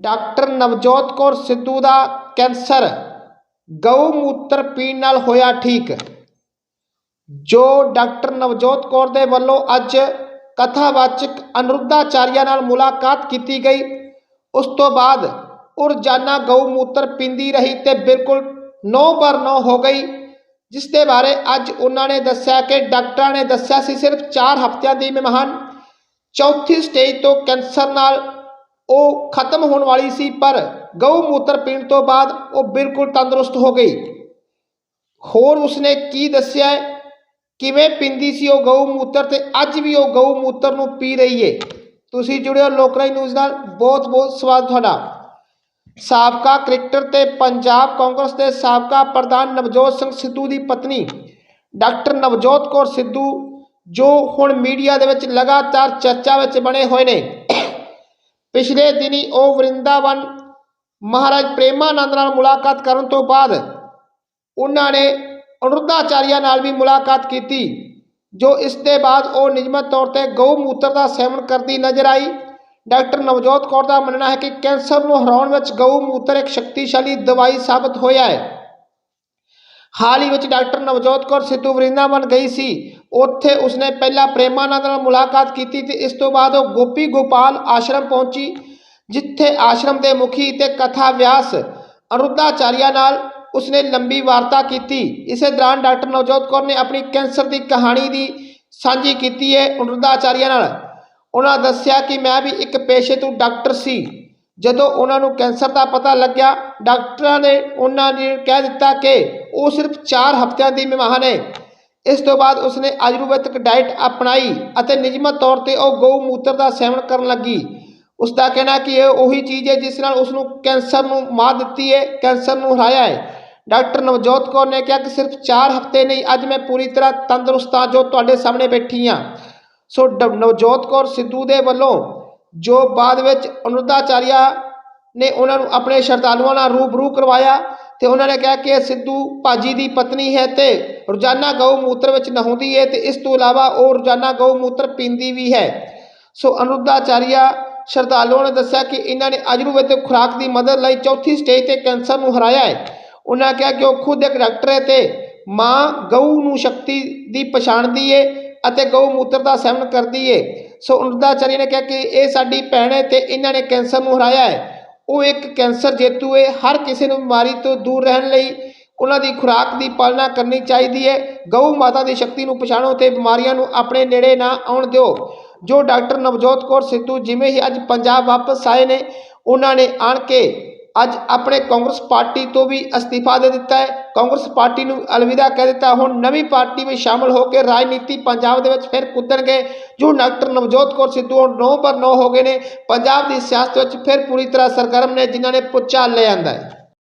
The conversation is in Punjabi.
ਡਾਕਟਰ ਨਵਜੋਤ ਕੌਰ ਸਿੱਧੂ ਦਾ ਕੈਂਸਰ, ਗਊ ਮੂਤਰ ਪੀਣ ਨਾਲ ਹੋਇਆ ਠੀਕ। ਜੋ ਡਾਕਟਰ ਨਵਜੋਤ ਕੌਰ ਦੇ ਵੱਲੋਂ ਅੱਜ ਕਥਾਵਾਚਕ ਅਨੁਰੁੱਧਾਚਾਰੀਆ ਨਾਲ ਮੁਲਾਕਾਤ ਕੀਤੀ ਗਈ, ਉਸ ਤੋਂ ਬਾਅਦ ਉਹ ਰੋਜ਼ਾਨਾ ਗਊ ਮੂਤਰ ਪੀਂਦੀ ਰਹੀ ਤੇ ਬਿਲਕੁਲ ਨੌ ਬਰ ਨੌ ਹੋ ਗਈ, ਜਿਸ ਦੇ ਬਾਰੇ ਅੱਜ ਉਹਨਾਂ ਨੇ ਦੱਸਿਆ ਕਿ ਡਾਕਟਰਾਂ ਨੇ ਦੱਸਿਆ ਸੀ ਸਿਰਫ 4 ਹਫ਼ਤਿਆਂ ਦੀ ਮਹਿਮਾਨ, ਚੌਥੀ ਸਟੇਜ ਤੋਂ ਕੈਂਸਰ ਨਾਲ ਉਹ ਖਤਮ ਹੋਣ ਵਾਲੀ ਸੀ, ਪਰ ਗਊ ਮੂਤਰ ਪੀਣ ਤੋਂ ਬਾਅਦ ਉਹ ਬਿਲਕੁਲ ਤੰਦਰੁਸਤ ਹੋ ਗਈ। ਹੋਰ ਉਸਨੇ ਕੀ ਦੱਸਿਆ ਕਿਵੇਂ ਪਿੰਦੀ ਸੀ ਉਹ ਗਊ ਮੂਤਰ ਤੇ ਅੱਜ ਵੀ ਉਹ ਗਊ ਮੂਤਰ ਨੂੰ ਪੀ ਰਹੀ ਏ? ਤੁਸੀਂ ਜੁੜਿਓ ਲੋਕਰਾਈ ਨਿਊਜ਼ ਨਾਲ। ਬਹੁਤ ਬਹੁਤ ਸਵਾਗਤ ਤੁਹਾਡਾ। ਸਾਬਕਾ ਕ੍ਰਿਕਟਰ ਤੇ ਪੰਜਾਬ ਕਾਂਗਰਸ ਦੇ ਸਾਬਕਾ ਪ੍ਰਧਾਨ ਨਵਜੋਤ ਸਿੰਘ ਸਿੱਧੂ ਦੀ ਪਤਨੀ, ਡਾਕਟਰ ਨਵਜੋਤ ਕੌਰ ਸਿੱਧੂ, ਜੋ ਹੁਣ ਮੀਡੀਆ ਦੇ ਵਿੱਚ ਲਗਾਤਾਰ ਚਰਚਾ ਵਿੱਚ ਬਣੇ ਹੋਏ ਨੇ। ਪਿਛਲੇ ਦਿਨੀ ਉਹ ਵਰਿੰਦਾਵਨ ਮਹਾਰਾਜ ਪ੍ਰੇਮਾਨੰਦ ਨਾਲ ਮੁਲਾਕਾਤ ਕਰਨ ਤੋਂ ਬਾਅਦ ਉਹਨਾਂ ਨੇ ਅਨੁਰੁੱਧਾਚਾਰੀਆ ਨਾਲ ਵੀ ਮੁਲਾਕਾਤ ਕੀਤੀ, ਜੋ ਇਸ ਦੇ ਬਾਅਦ ਉਹ ਨਿਯਮਤ ਤੌਰ ਤੇ ਗਊ ਮੂਤਰ ਦਾ ਸੇਵਨ ਕਰਦੀ ਨਜ਼ਰ ਆਈ। ਡਾਕਟਰ ਨਵਜੋਤ ਕੌਰ ਦਾ ਮੰਨਣਾ ਹੈ ਕਿ ਕੈਂਸਰ ਨੂੰ ਹਰਾਉਣ ਵਿੱਚ ਗਊ ਮੂਤਰ ਇੱਕ ਸ਼ਕਤੀਸ਼ਾਲੀ ਦਵਾਈ ਸਾਬਤ ਹੋਇਆ ਹੈ। ਹਾਲ ਹੀ ਵਿੱਚ ਡਾਕਟਰ ਨਵਜੋਤ ਕੌਰ ਸਿੱਧੂ ਵਰਿੰਦਾਵਨ ਗਈ ਸੀ। ਉੱਥੇ ਉਸਨੇ ਪਹਿਲਾਂ ਪ੍ਰੇਮਾਨੰਦ ਨਾਲ ਮੁਲਾਕਾਤ ਕੀਤੀ ਤੇ ਇਸ ਤੋਂ ਬਾਅਦ ਉਹ ਗੋਪੀ ਗੋਪਾਲ ਆਸ਼ਰਮ ਪਹੁੰਚੀ, ਜਿੱਥੇ ਆਸ਼ਰਮ ਦੇ ਮੁਖੀ ਤੇ ਕਥਾ ਵਿਆਸ ਅਨੁਰੁੱਧਾਚਾਰੀਆ ਨਾਲ ਉਸਨੇ ਲੰਬੀ ਵਾਰਤਾ ਕੀਤੀ। ਇਸੇ ਦੌਰਾਨ ਡਾਕਟਰ ਨਵਜੋਤ ਕੌਰ ਨੇ ਆਪਣੀ ਕੈਂਸਰ ਦੀ ਕਹਾਣੀ ਦੀ ਸਾਂਝੀ ਕੀਤੀ ਹੈ ਅਨੁਰੁੱਧਾਚਾਰੀਆ ਨਾਲ। ਉਹਨਾਂ ਦੱਸਿਆ ਕਿ ਮੈਂ ਵੀ ਇੱਕ ਪੇਸ਼ੇ ਤੋਂ ਡਾਕਟਰ ਸੀ। ਜਦੋਂ ਉਹਨਾਂ ਨੂੰ ਕੈਂਸਰ ਦਾ ਪਤਾ ਲੱਗਿਆ, ਡਾਕਟਰਾਂ ਨੇ ਉਹਨਾਂ ਨੇ ਕਹਿ ਦਿੱਤਾ ਕਿ ਉਹ ਸਿਰਫ 4 ਹਫ਼ਤਿਆਂ ਦੀ ਮਹਿਮਾਨ ਹੈ ਇਸ ਤੋਂ ਬਾਅਦ ਉਸਨੇ ਆਯੁਰਵੈਦਿਕ ਡਾਈਟ ਅਪਣਾਈ ਅਤੇ ਨਿਯਮਤ ਤੌਰ ਤੇ ਉਹ ਗਊ ਮੂਤਰ ਦਾ ਸੇਵਨ ਕਰਨ ਲੱਗੀ। ਉਸ ਦਾ ਕਹਿਣਾ ਕਿ ਇਹ ਉਹੀ ਚੀਜ਼ ਹੈ ਜਿਸ ਨਾਲ ਉਸ ਨੂੰ ਕੈਂਸਰ ਨੂੰ ਮਾਰ ਦਿੱਤੀ ਹੈ, ਕੈਂਸਰ ਨੂੰ ਹਰਾਇਆ ਹੈ। ਡਾਕਟਰ ਨਵਜੋਤ ਕੌਰ ਨੇ ਕਿਹਾ ਕਿ ਸਿਰਫ 4 ਹਫ਼ਤੇ ਨਹੀਂ, ਅੱਜ ਮੈਂ ਪੂਰੀ ਤਰ੍ਹਾਂ ਤੰਦਰੁਸਤ ਹਾਂ ਜੋ ਤੁਹਾਡੇ ਸਾਹਮਣੇ ਬੈਠੀ ਹਾਂ। ਸੋ ਡ- ਨਵਜੋਤ ਕੌਰ ਸਿੱਧੂ ਦੇ ਵੱਲੋਂ ਜੋ ਬਾਅਦ ਵਿੱਚ ਅਨੁਰੁੱਧਾਚਾਰੀਆ ਨੇ ਉਹਨਾਂ ਨੂੰ ਆਪਣੇ ਸ਼ਰਧਾਲੂਆਂ ਨਾਲ ਰੂਬਰੂ ਕਰਵਾਇਆ ਤੇ ਉਹਨਾਂ ਨੇ ਕਿਹਾ ਕਿ ਇਹ ਸਿੱਧੂ ਭਾਜੀ ਦੀ ਪਤਨੀ ਹੈ ਤੇ ਰੋਜ਼ਾਨਾ ਗਊ ਮੂਤਰ ਵਿੱਚ ਨਹਾਉਂਦੀ ਹੈ ਤੇ ਇਸ ਤੋਂ ਇਲਾਵਾ ਉਹ ਰੋਜ਼ਾਨਾ ਗਊ ਮੂਤਰ ਪੀਂਦੀ ਵੀ ਹੈ। ਸੋ ਅਨੁਰੁੱਧਾਚਾਰੀਆ ਸ਼ਰਧਾਲੂਆਂ ਨੇ ਦੱਸਿਆ ਕਿ ਇਹਨਾਂ ਨੇ ਆਯੁਰਵੈਦਿਕ ਖੁਰਾਕ ਦੀ ਮਦਦ ਲਈ ਚੌਥੀ ਸਟੇਜ ਤੇ ਕੈਂਸਰ ਨੂੰ ਹਰਾਇਆ ਹੈ ਉਹਨਾਂ ਕਿਹਾ ਕਿ ਉਹ ਖੁਦ ਇੱਕ ਡਾਕਟਰ ਹੈ ਤੇ ਮਾਂ ਗਊ ਨੂੰ ਸ਼ਕਤੀ ਦੀ ਪਛਾਣਦੀ ਏ ਅਤੇ ਗਊ ਮੂਤਰ ਦਾ ਸੇਵਨ ਕਰਦੀ ਏ। ਸੋ ਅਨੁਰੁੱਧਾਚਾਰੀਆ ਨੇ ਕਿਹਾ ਕਿ ਇਹ ਸਾਡੀ ਭੈਣ ਹੈ ਤੇ ਇਹਨਾਂ ਨੇ ਕੈਂਸਰ ਨੂੰ ਹਰਾਇਆ ਹੈ। ਉਹ ਇੱਕ ਕੈਂਸਰ ਜੇਤੂ ਹੈ। ਹਰ ਕਿਸੇ ਨੂੰ ਬਿਮਾਰੀ ਤੋਂ ਦੂਰ ਰਹਿਣ ਲਈ ਉਹਨਾਂ ਦੀ ਖੁਰਾਕ ਦੀ ਪਾਲਣਾ ਕਰਨੀ ਚਾਹੀਦੀ ਹੈ। ਗਊ ਮਾਤਾ ਦੀ ਸ਼ਕਤੀ ਨੂੰ ਪਛਾਣੋ ਤੇ ਬਿਮਾਰੀਆਂ ਨੂੰ ਆਪਣੇ ਨੇੜੇ ਨਾ ਆਉਣ ਦਿਓ। ਜੋ ਡਾਕਟਰ ਨਵਜੋਤ ਕੌਰ ਸਿੱਧੂ ਜਿਵੇਂ ਹੀ ਅੱਜ ਪੰਜਾਬ ਵਾਪਸ ਆਏ ਨੇ ਉਹਨਾਂ ਨੇ ਆਣ ਕੇ ਅੱਜ ਆਪਣੇ ਕਾਂਗਰਸ ਪਾਰਟੀ ਤੋਂ ਵੀ ਅਸਤੀਫਾ ਦੇ ਦਿੱਤਾ ਹੈ। ਕਾਂਗਰਸ ਪਾਰਟੀ ਨੂੰ ਅਲਵਿਦਾ ਕਹਿ ਦਿੱਤਾ, ਹੁਣ ਨਵੀਂ ਪਾਰਟੀ ਵਿੱਚ ਸ਼ਾਮਲ ਹੋ ਕੇ ਰਾਜਨੀਤੀ ਪੰਜਾਬ ਦੇ ਵਿੱਚ ਫਿਰ ਕੁੱਦਣਗੇ। ਜੋ ਡਾਕਟਰ ਨਵਜੋਤ ਕੌਰ ਸਿੱਧੂ ਹੁਣ 9 ਪਰ 9 ਹੋ ਗਏ ਨੇ। ਪੰਜਾਬ ਦੀ ਸਿਆਸਤ ਵਿੱਚ ਫਿਰ ਪੂਰੀ ਤਰ੍ਹਾਂ ਸਰਗਰਮ ਨੇ, ਜਿਨ੍ਹਾਂ ਨੇ ਪੁੱਛਾ ਲੈ ਆਂਦਾ ਹੈ।